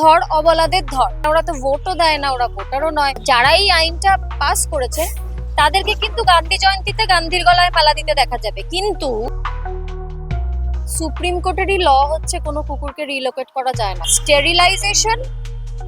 ধর, অবলাদের ধর। ওরা তো ভোটও দেয় না, ওরা ভোটারও নয়। যারা এই আইনটা পাস করেছে, তাদেরকে কিন্তু গান্ধী জয়ন্তীতে গান্ধীর গলায় মালা দিতে দেখা যাবে। কিন্তু সুপ্রিম কোর্টেরই ল হচ্ছে, কোনো কুকুরকে রিলোকেট করা যায় না। স্টেরিলাইজেশন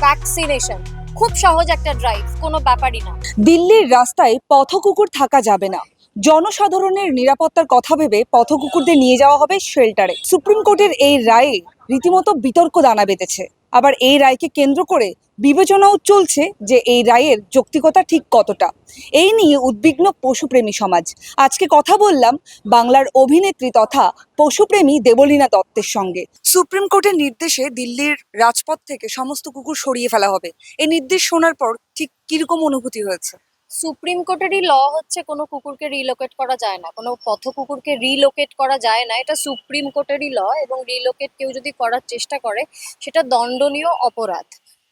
ভ্যাকসিনেশন খুব সহজ একটা ড্রাইভ কোনো ব্যাপারই না। দিল্লির রাস্তায় পথকুকুর থাকা যাবে না। জনসাধারণের নিরাপত্তার কথা ভেবে পথকুকুরদের নিয়ে যাওয়া হবে শেল্টারে সুপ্রিম কোর্টের এই রায়ে রীতিমতো বিতর্ক দানা বেঁধেছে। আবার এই রায়কে কেন্দ্র করে বিবেচনাও চলছে যে এই রায়ের যৌক্তিকতা ঠিক কতটা। এই নিয়ে উদ্বিগ্ন পশুপ্রেমী সমাজ। আজকে কথা বললাম বাংলার অভিনেত্রী তথা পশুপ্রেমী দেবলীনা দত্তের সঙ্গে। সুপ্রিম কোর্টের নির্দেশে দিল্লির রাজপথ থেকে সমস্ত কুকুর সরিয়ে ফেলা হবে। এই নির্দেশ শোনার পর ঠিক কীরকম অনুভূতি হয়েছে? সুপ্রিম কোর্টেরই ল হচ্ছে কোনো কুকুরকে রিলোকেট করা যায় না। কোনো পথ কুকুরকে রিলোকেট করা যায় না। এটা সুপ্রিম কোর্টেরই ল এবং রিলোকেট কেউ যদি করার চেষ্টা করে, সেটা দণ্ডনীয় অপরাধ।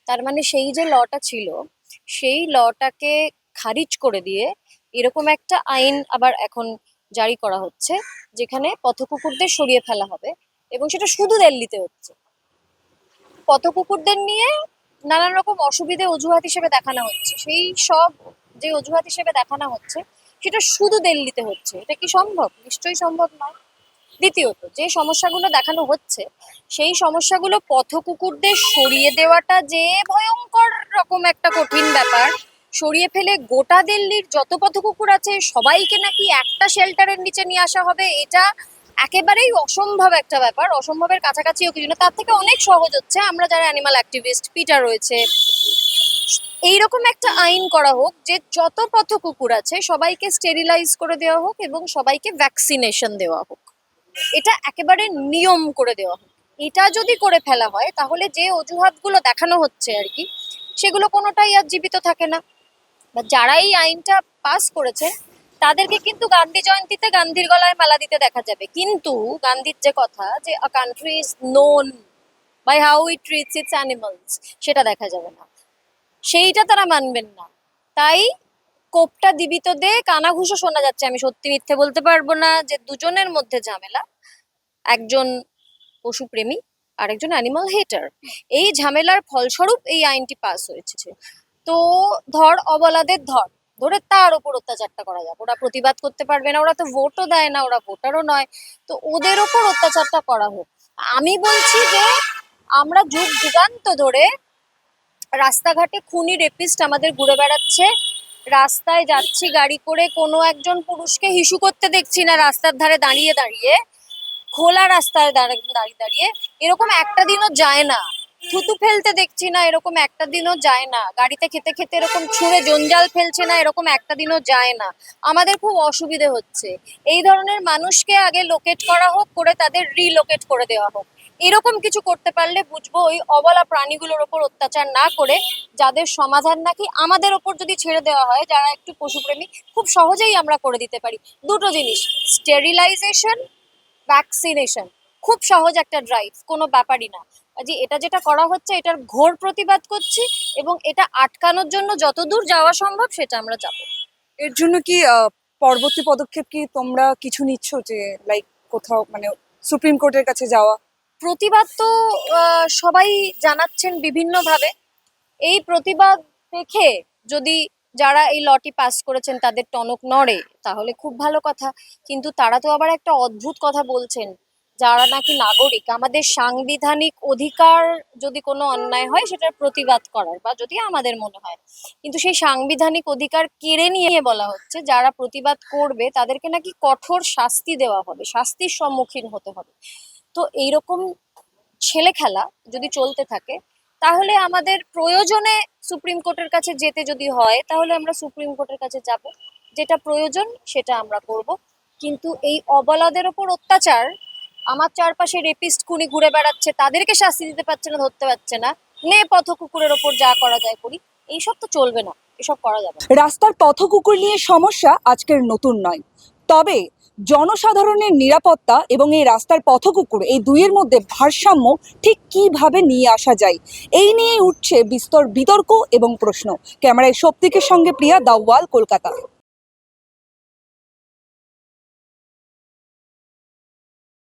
তার মানে সেই যে লটা ছিল, সেই লটাকে খারিজ করে দিয়ে এরকম একটা আইন আবার এখন জারি করা হচ্ছে, যেখানে পথ কুকুরদের সরিয়ে ফেলা হবে এবং সেটা শুধু দিল্লিতে হচ্ছে। পথ কুকুরদের নিয়ে নানান রকম অসুবিধে, অজুহাত হিসেবে দেখানো হচ্ছে। সেই সব যে অজুহাত হিসেবে দেখানো হচ্ছে, সেটা শুধু দিল্লিতে হচ্ছে। এটা কি সম্ভব? নিশ্চয়ই সম্ভব নয়। দ্বিতীয়ত, যে সমস্যাগুলো দেখানো হচ্ছে, সেই সমস্যাগুলো পথ কুকুরদের সরিয়ে দেওয়াটা যে ভয়ঙ্কর রকম একটা কঠিন ব্যাপার, সরিয়ে ফেলে গোটা দিল্লির যত পথ কুকুর আছে, সবাইকে নাকি একটা শেল্টারের নিচে নিয়ে আসা হবে, এটা একেবারেই অসম্ভব একটা ব্যাপার। অসম্ভবের কাছাকাছিও কিছু না। তার থেকে অনেক সহজ হচ্ছে। আমরা যারা অ্যানিমাল অ্যাক্টিভিস্ট পিটা রয়েছে এইরকম একটা আইন করা হোক যে যত পথ কুকুর আছে সবাইকে স্টেরিলাইজ করে দেওয়া হোক এবং সবাইকে ভ্যাকসিনেশন দেওয়া হোক। এটা একেবারে নিয়ম করে দেওয়া হোক। এটা যদি করে ফেলা হয়, তাহলে যে অজুহাতগুলো দেখানো হচ্ছে আর কি, সেগুলো কোনোটাই আর জীবিত থাকে না। বা যারা এই আইনটা পাস করেছে, তাদেরকে কিন্তু গান্ধী জয়ন্তীতে গান্ধীর গলায় মালা দিতে দেখা যাবে। কিন্তু গান্ধীর যে কথা যে a country is known by how it treats its animals সেটা দেখা যাবে না। সেইটা তারা মানবেন না। তাই কোপটা দিবিত দে, কানাঘুষো শোনা যাচ্ছে। আমি সত্যি মিথ্যে বলতে পারব না যে দুজনের মধ্যে ঝামেলা। একজন পশুপ্রেমী আর একজন অ্যানিমাল হেটার এই ঝামেলার ফলস্বরূপ এই আইনটি পাস হয়েছে। তো ধর, অবলাদের ধর, ধরে তার ওপর অত্যাচারটা করা যাবে ওরা প্রতিবাদ করতে পারবে না, ওরা তো ভোটও দেয় না, ওরা ভোটারও নয়। তো ওদের ওপর অত্যাচারটা করা হোক। আমি বলছি যে আমরা যুগ যুগান্ত ধরে রাস্তাঘাটে খুনি রেপিস্ট আমাদের ঘুরে বেড়াচ্ছে। রাস্তায় যাচ্ছি গাড়ি করে, কোনো একজন পুরুষকে হিসু করতে দেখছি না রাস্তার ধারে দাঁড়িয়ে দাঁড়িয়ে, খোলা রাস্তায় দাঁড়িয়ে দাঁড়িয়ে। এরকম একটা দিনও যায় না। থুতু ফেলতে দেখছি না, এরকম একটা দিনও যায় না। গাড়িতে খেতে খেতে এরকম ছুঁড়ে জঞ্জাল ফেলছে না, এরকম একটা দিনও যায় না। আমাদের খুব অসুবিধে হচ্ছে। এই ধরনের মানুষকে আগে লোকেট করা হোক, করে তাদের রিলোকেট করে দেওয়া হোক। এরকম কিছু করতে পারলে বুঝব ওই অবলা প্রাণীগুলোর ওপর অত্যাচার না করে যাদের সমাধান নাকি আমাদের ওপর যদি ছেড়ে দেওয়া হয়, যারা একটু পশুপ্রেমী, খুব সহজেই আমরা করে দিতে পারি। দুটো জিনিস স্টেরিলাইজেশন ভ্যাকসিনেশন খুব সহজ একটা ড্রাইভ কোনো ব্যাপারই না। যে এটা যেটা করা হচ্ছে, এটার ঘোর প্রতিবাদ করছি এবং এটা আটকানোর জন্য যতদূর যাওয়া সম্ভব সেটা আমরা যাব। এর জন্য কি পরবর্তী পদক্ষেপ কি তোমরা কিছু নিচ্ছ যে লাইক কোথাও মানে সুপ্রিম কোর্টের কাছে যাওয়া? প্রতিবাদ তো সবাই জানাচ্ছেন বিভিন্নভাবে। এই প্রতিবাদ দেখে যদি যারা এই লটি পাস করেছেন, তাদের টনক নড়ে, তাহলে খুব ভালো কথা। কিন্তু তারা তো আবার একটা অদ্ভুত কথা বলছেন, যারা নাকি নাগরিক। আমাদের সাংবিধানিক অধিকার যদি কোনো অন্যায় হয়, সেটার প্রতিবাদ করার, বা যদি আমাদের মনে হয়। কিন্তু সেই সাংবিধানিক অধিকার কেড়ে নিয়ে বলা হচ্ছে, যারা প্রতিবাদ করবে, তাদেরকে নাকি কঠোর শাস্তি দেওয়া হবে, শাস্তির সম্মুখীন হতে হবে। তো এইরকম ছেলে খেলা যদি চলতে থাকে, তাহলে আমাদের প্রয়োজনে সুপ্রিম কোর্টের কাছে যেতে যদি হয়, তাহলে আমরা সুপ্রিম কোর্টের কাছে যাব। যেটা প্রয়োজন সেটা আমরা করব। কিন্তু এই অবলাদের ওপর অত্যাচার, আমার চারপাশে রেপিস্ট খুনি ঘুরে বেড়াচ্ছে, তাদেরকে শাস্তি দিতে পারছে না, ধরতে পারছে না, নে পথ কুকুরের ওপর যা করা যায় করি, এইসব তো চলবে না, এসব করা যাবে রাস্তার পথকুকুর নিয়ে সমস্যা আজকের নতুন নয়। তবে জনসাধারণের নিরাপত্তা এবং এই রাস্তার পথকুকুর, এই দুইয়ের মধ্যে ভারসাম্য ঠিক কীভাবে নিয়ে আসা যায়? এই নিয়ে উঠছে বিস্তর বিতর্ক এবং প্রশ্ন। ক্যামেরায় শক্তিকের সঙ্গে প্রিয়া দাওয়াল কলকাতা।